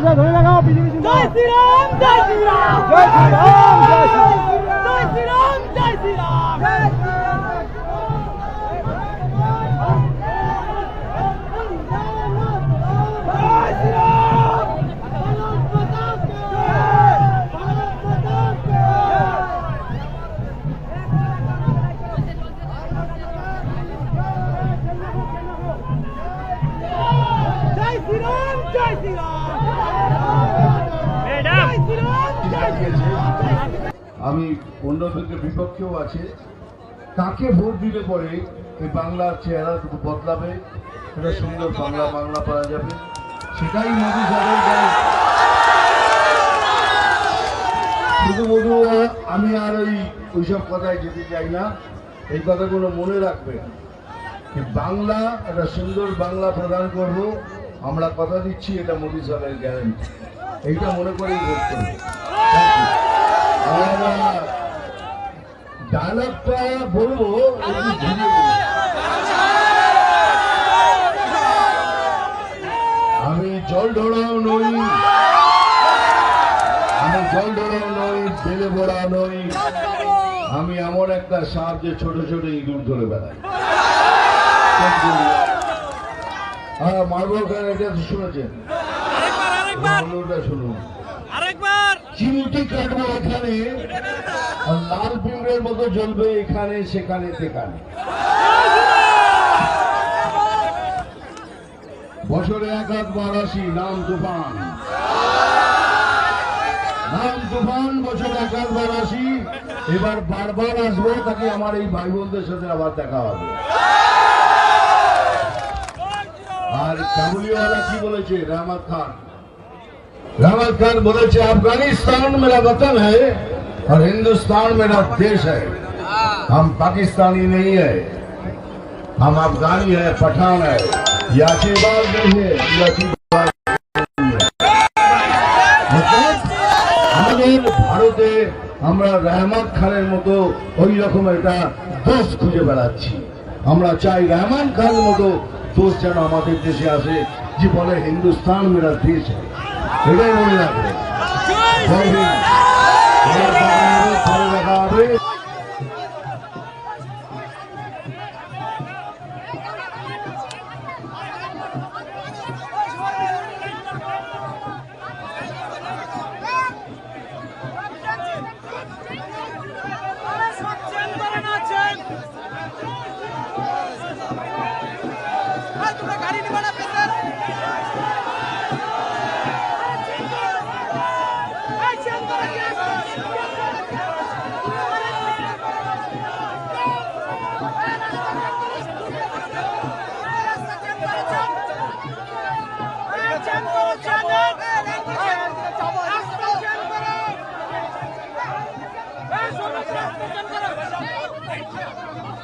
রাজা ধরে লাগাও বিজেপি জয় শ্রীরাম জয় শ্রীরাম জয় শ্রীরাম জয় শ্রীরাম জয় শ্রীরাম জয় Shriram Jai Sri Ram! Jai Sri Ram! আমি অন্য থেকে বিপক্ষেও আছে। কাকে ভোট দিলে পরে এই বাংলার চেহারা বদলাবে? এটা সুন্দর বাংলা বাংলা পাওয়া যাবে। সেটাই মোদী গায়ে। শুধু বধু আমি আর ওই ওইসব কথায় যেতে চাই না। এই কথাগুলো মনে রাখবেন যে বাংলা, একটা সুন্দর বাংলা প্রদান করব। আমরা কথা দিচ্ছি, এটা মোদী সাহেবের গ্যারান্টি এইটা মনে করেই ভোট করব। ডায়লগটা বলব। আমি জল ঢোড়াও নই। আমি জল ঢোড়াও নই বেলে বড়া নই। আমি এমন একটা সাপ যে ছোট ছোট ইঁদুর ধরে বেড়াই মার্বল খান এটা শুনেছেন। শুনুন। চিমটি কাটবো এখানে। লাল মতো জ্বলবে এখানে, সেখানে সেখানে। বছরে আসি নাম তুফান। নাম তুফান আসি এবার বারবার আসব, তাকে আমার এই ভাই বোনদের সাথে আবার দেখা হবে। আর কাবুলিওয়ালা কি বলেছে? রহমত খান। रहमत खान बोले थे अफगानिस्तान मेरा वतन है और हिंदुस्तान मेरा देश है हम पाकिस्तानी नहीं है हम अफगानी है पठान है ये आशीर्वाद नहीं है ये आशीर्वाद नहीं है। मतलब আমাদের ভারতে আমরা রহমত খানের মতো ওই রকম একটা দোষ খুঁজে বেড়াচ্ছি আমরা চাই রহমান খানের মতো দোষ যেন আমাদের দেশে আসে যে বলে হিন্দুস্তান মেরা দেশ 願いもめなくて。Thank you.